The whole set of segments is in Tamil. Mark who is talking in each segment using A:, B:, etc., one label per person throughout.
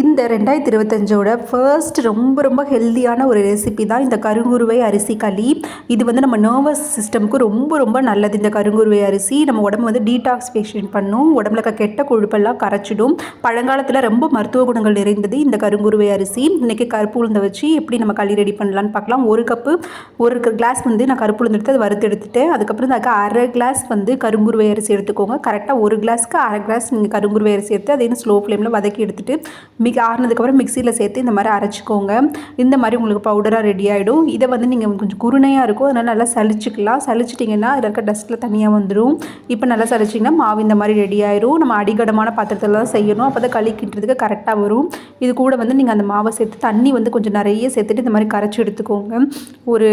A: இந்த ரெண்டாயிரத்தி இருபத்தஞ்சோட ஃபர்ஸ்ட் ரொம்ப ரொம்ப ஹெல்த்தியான ஒரு ரெசிபி தான் இந்த கருங்குருவை அரிசி களி. இது வந்து நம்ம நர்வஸ் சிஸ்டமுக்கு ரொம்ப ரொம்ப நல்லது. இந்த கருங்குருவை அரிசி நம்ம உடம்பு வந்து டீடாக்ஸ்பேஷன் பண்ணும். உடம்புல இருக்க கெட்ட கொழுப்பெல்லாம் கரைச்சிடும். பழங்காலத்தில் ரொம்ப மருத்துவ குணங்கள் நிறைந்தது இந்த கருங்குருவை அரிசி. இன்றைக்கி கருப்பு உளுந்தை வச்சு எப்படி நம்ம களி ரெடி பண்ணலான்னு பார்க்கலாம். ஒரு கப்பு ஒரு கிளாஸ் வந்து நான் கருப்பு உளுந்து எடுத்து அதை வறுத்து எடுத்துட்டேன். அதுக்கப்புறம் அதுக்கு அரை கிளாஸ் வந்து கருங்குருவை அரிசி எடுத்துக்கோங்க. கரெக்டாக ஒரு கிளாஸ்க்கு அரை கிளாஸ் நீங்கள் கருங்குருவை அரிசி எடுத்து அதையும் ஸ்லோ ஃப்ளேமில் வதக்கி எடுத்துட்டு மிக் ஆறுனதுக்கப்புறம் மிக்சியில் சேர்த்து இந்த மாதிரி அரைச்சிக்கோங்க. இந்த மாதிரி உங்களுக்கு பவுடராக ரெடி ஆகிடும் இதை வந்து நீங்கள் கொஞ்சம் குருணையாக இருக்கும். அதனால் நல்லா சலிச்சிக்கலாம். சலிச்சிட்டிங்கன்னா அதில் இருக்க டஸ்ட்டில் தனியாக வந்துடும் இப்போ நல்லா சளிச்சிங்கன்னா மாவு இந்த மாதிரி ரெடி ஆயிரும். நம்ம அடிகடமான பாத்திரத்தில் தான் செய்யணும். அப்போ தான் களி கிட்டுறதுக்கு கரெக்டாக வரும். இது கூட வந்து நீங்கள் அந்த மாவை சேர்த்து தண்ணி வந்து கொஞ்சம் நிறைய சேர்த்துட்டு இந்த மாதிரி கரைச்சி எடுத்துக்கோங்க. ஒரு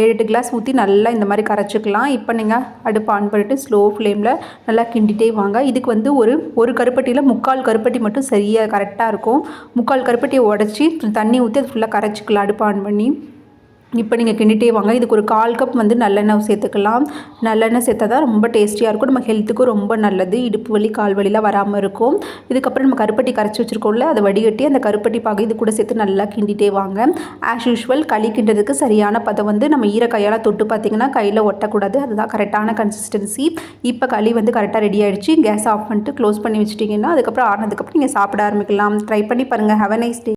A: ஏழு எட்டு கிளாஸ் ஊற்றி நல்லா இந்த மாதிரி கரைச்சிக்கலாம். இப்போ நீங்கள் அடுப்பு ஆன் பண்ணிட்டு ஸ்லோ ஃப்ளேமில் நல்லா கிண்டிட்டே வாங்க. இதுக்கு வந்து ஒரு ஒரு கருப்பட்டியில் முக்கால் கருப்பட்டி மட்டும் சரியாக கரெக்டாக இருக்கும். முக்கால் கருப்பட்டியை உடச்சி தண்ணி ஊற்றி அது ஃபுல்லாக கரைச்சிக்கலாம் அடுப்பு ஆன் பண்ணி இப்போ நீங்கள் கிண்டிட்டே வாங்க. இதுக்கு ஒரு கால் கப் வந்து நல்லெண்ணெய் சேர்த்துக்கலாம். நல்லெண்ணெய் சேர்த்தா தான் ரொம்ப டேஸ்டியாக இருக்கும். நம்ம ஹெல்த்துக்கும் ரொம்ப நல்லது. இடுப்பு வலி கால் வலிலாம் வராமல் இருக்கும். இதுக்கப்புறம் நம்ம கருப்பட்டி கரைச்சி வச்சுருக்கோம்ல அதை வடிகட்டி அந்த கருப்பட்டி பாகு இது கூட சேர்த்து நல்லா கிண்டிட்டே வாங்க. ஆஸ் யூஷுவல் களி கிண்டுறதுக்கு சரியான பதம் வந்து நம்ம ஈர கையால் தொட்டு பார்த்தீங்கன்னா கையில் ஒட்டக்கூடாது. அதுதான் கரெக்டான கன்சிஸ்டன்சி இப்போ களி வந்து கரெக்டாக ரெடி ஆகிடுச்சு கேஸ் ஆஃப் பண்ணிட்டு க்ளோஸ் பண்ணி வச்சிட்டிங்கன்னா அதுக்கப்புறம் ஆனதுக்கப்புறம் நீங்கள் சாப்பிட ஆரம்பிக்கலாம். ட்ரை பண்ணி பாருங்கள் ஹவ் நைஸ் டே